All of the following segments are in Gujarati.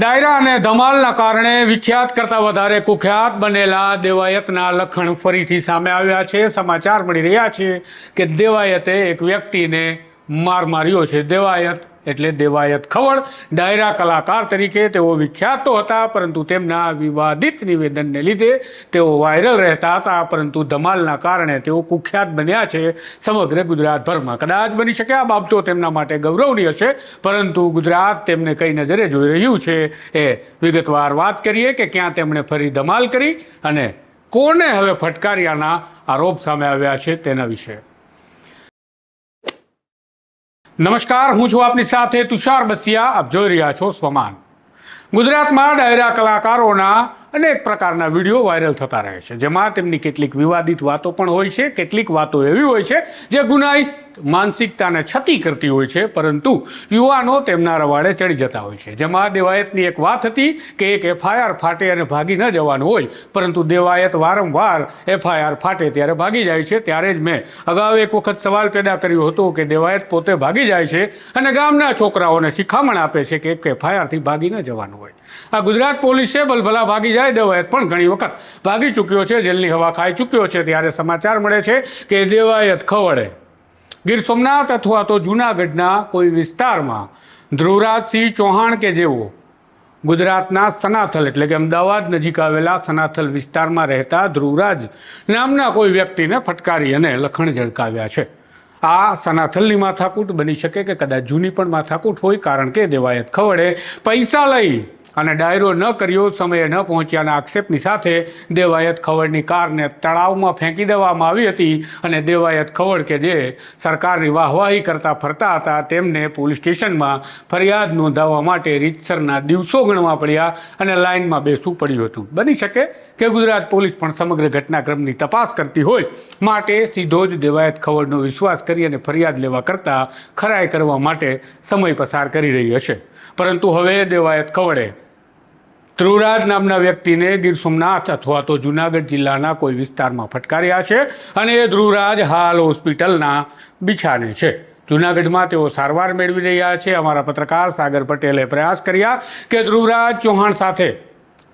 ડાયરા અને ધમાલના કારણે વિખ્યાત કરતા વધારે કુખ્યાત બનેલા દેવાયતના લખણ ફરીથી સામે આવ્યા છે. સમાચાર મળી રહ્યા છે કે દેવાયતે એક વ્યક્તિને માર માર્યો છે. દેવાયત એટલે દેવાયત ખવડ ડાયરા કલાકાર તરીકે તેઓ વિખ્યાત તો હતા, પરંતુ તેમના વિવાદિત નિવેદનને લીધે તેઓ વાયરલ રહેતા હતા, પરંતુ ધમાલના કારણે તેઓ કુખ્યાત બન્યા છે. સમગ્ર ગુજરાતભરમાં કદાચ બની શકે આ બાબતો તેમના માટે ગૌરવની હશે પરંતુ ગુજરાત તેમને કઈ નજરે જોઈ રહ્યું છે એ વિગતવાર વાત કરીએ કે ક્યાં તેમણે ફરી ધમાલ કરી અને કોને હવે ફટકાર્યાના આરોપ સામે આવ્યા છે તેના વિશે. નમસ્કાર, હું છું આપની સાથે તુષાર બસિયા. આપ જોઈ રહ્યા છો સ્વમાન. ગુજરાતમાં ડાયરા કલાકારોના અનેક પ્રકારના વીડિયો વાયરલ થતા રહે છે, જેમાં તેમની કેટલીક વિવાદિત વાતો પણ હોય છે, કેટલીક વાતો એવી હોય છે, જે ગુનાહિત માનસિકતાને છતી કરતી હોય છે, પરંતુ યુવાનો તેમના રવાડે ચડી જતા હોય છે. જેમાં દેવાયતની એક વાત હતી કે એક એફઆઈઆર ફાટે અને ભાગી ન જવાનું હોય, પરંતુ દેવાયત વારંવાર એફઆઈઆર ફાટે ત્યારે ભાગી જાય છે. ત્યારે જ મેં અગાઉ એક વખત સવાલ પેદા કર્યો હતો કે દેવાયત પોતે ભાગી જાય છે અને ગામના છોકરાઓને શિખામણ આપે છે કે એક એફઆઈઆરથી ભાગી ન જવાનું હોય. આ ગુજરાત પોલીસે ભલભલા ભાગી જાય દેવાયત પણ ઘણી વખત ભાગી ચૂક્યો છે, જેલની હવા ખાઈ ચૂક્યો છે. ત્યારે સમાચાર મળે છે કે દેવાયત ખવડે. ગીર સોમનાથ અથવા તો જૂનાગઢના કોઈ વિસ્તારમાં ધ્રુવરાજસિંહ ચૌહાણ કે જેઓ ગુજરાતના સનાથલ એટલે કે અમદાવાદ નજીક આવેલા સનાથલ વિસ્તારમાં રહેતા ધ્રુવરાજ નામના કોઈ વ્યક્તિને ફટકારી અને લખણ ઝળકાવ્યા છે. આ સનાથલની માથાકૂટ બની શકે કે કદાચ જૂની પણ માથાકૂટ હોય કારણ કે દેવાયત ખવડે પૈસા લઈ અને ડાયરો ન કર્યો, સમયે ન પહોંચ્યાના આક્ષેપની સાથે દેવાયત ખવડની કારને તળાવમાં ફેંકી દેવામાં આવી હતી અને દેવાયત ખવડ કે જે સરકારની વાહવાહી કરતા ફરતા હતા, તેમને પોલીસ સ્ટેશનમાં ફરિયાદ નોંધાવવા માટે રીતસરના દિવસો ગણવા પડ્યા અને લાઇનમાં બેસવું પડ્યું હતું. બની શકે કે ગુજરાત પોલીસ પણ સમગ્ર ઘટનાક્રમની તપાસ કરતી હોય માટે સીધો જ દેવાયત ખવડનો વિશ્વાસ કરી અને ફરિયાદ લેવા કરતાં ખરાઈ કરવા માટે સમય પસાર કરી રહી હશે. પરંતુ હવે દેવાયત ખવડે ધ્રુવરાજ નામના વ્યક્તિને ગીર સોમનાથ અથવા તો જુનાગઢ જિલ્લાના કોઈ વિસ્તારમાં ફટકાર્યા છે અને એ ધ્રુવરાજ હાલ હોસ્પિટલના બિછાને છે. જુનાગઢમાં તેઓ સારવાર મેળવી રહ્યા છે. અમારા પત્રકાર સાગર પટેલે પ્રયાસ કર્યા કે ધ્રુવરાજ ચૌહાણ સાથે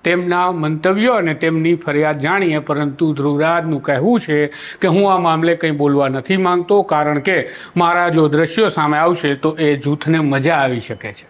તેમના મંતવ્યો અને તેમની ફરિયાદ જાણીએ, પરંતુ ધ્રુવરાજનું કહેવું છે કે હું આ મામલે કંઈ બોલવા નથી માંગતો, કારણ કે મારા જો દ્રશ્યો સામે આવશે તો એ જૂથને મજા આવી શકે છે.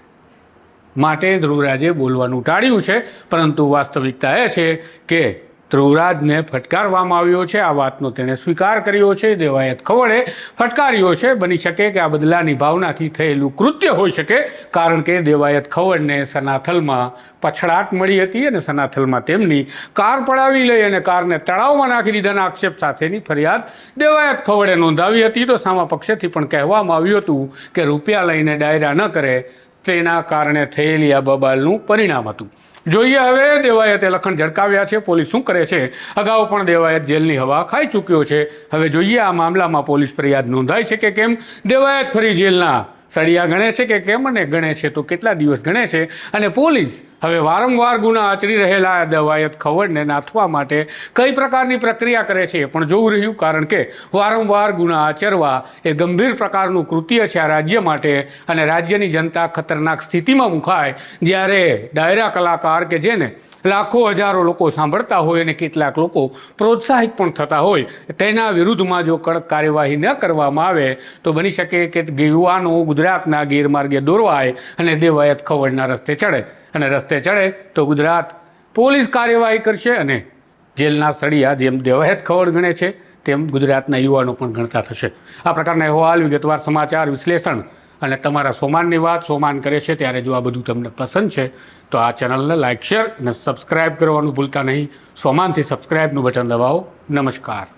માટે ધ્રુવરાજે બોલવાનું ટાળ્યું છે. પરંતુ વાસ્તવિકતા એ છે કે ધ્રુવરાજને ફટકારવામાં આવ્યો છે. આ વાતનો તેણે સ્વીકાર કર્યો છે. દેવાયત ખવડે ફટકાર્યો છે. બની શકે કે આ બદલાની ભાવનાથી થયેલું કૃત્ય હોઈ શકે, કારણ કે દેવાયત ખવડને સનાથલમાં પછડાટ મળી હતી અને સનાથલમાં તેમની કાર પડાવી લઈ અને કારને તળાવમાં નાખી દીધાના આક્ષેપ સાથેની ફરિયાદ દેવાયત ખવડે નોંધાવી હતી. તો સામા પક્ષેથી પણ કહેવામાં આવ્યું હતું કે રૂપિયા લઈને ડાયરા ન કરે તેના કારણે થયેલી આ બબાલનું પરિણામ હતું. જોઈએ હવે દેવાયતે લખણ ઝડકાવ્યા છે, પોલીસ શું કરે છે? અગાઉ પણ દેવાયત જેલની હવા ખાઈ ચૂક્યો છે. હવે જોઈએ આ મામલામાં પોલીસ ફરિયાદ નોંધાય છે કે કેમ? દેવાયત ફરી જેલના સળિયા ગણે છે કે કેમ અને ગણે છે? તો કેટલા દિવસ ગણે છે? અને પોલીસ હવે વારંવાર ગુના આચરી રહેલા દવાયત ખવડને નાથવા માટે કઈ પ્રકારની પ્રક્રિયા કરે છે એ પણ જોવું રહ્યું, કારણ કે વારંવાર ગુના આચરવા એ ગંભીર પ્રકારનું કૃત્ય છે આ રાજ્ય માટે અને રાજ્યની જનતા ખતરનાક સ્થિતિમાં મુકાય જ્યારે ડાયરા કલાકાર કે જેને લાખો હજારો લોકો સાંભળતા હોય અને કેટલાક લોકો પ્રોત્સાહિત પણ થતા હોય. તેના વિરુદ્ધમાં જો કડક કાર્યવાહી ન કરવામાં આવે, તો બની શકે કે યુવાનો ગુજરાતના ગેરમાર્ગે દોરવાય અને દેવાયત ખવડના રસ્તે ચડે. અને રસ્તે ચડે તો ગુજરાત પોલીસ કાર્યવાહી કરશે અને જેલના સળિયા જેમ દેવાયત ખવડ ગણે છે, તેમ ગુજરાતના યુવાનો પણ ગણતા થશે. આ પ્રકારના અહેવાલ વિગતવાર સમાચાર વિશ્લેષણ અને તમારા સોમાનની વાત સોમાન કરે છે, ત્યારે જો આ બધું તમને પસંદ છે, તો આ ચેનલને લાઇક શેર અને સબસ્ક્રાઇબ કરવાનું ભૂલતા નહીં. સોમાનથી સબસ્ક્રાઇબનું બટન દબાવો. નમસ્કાર.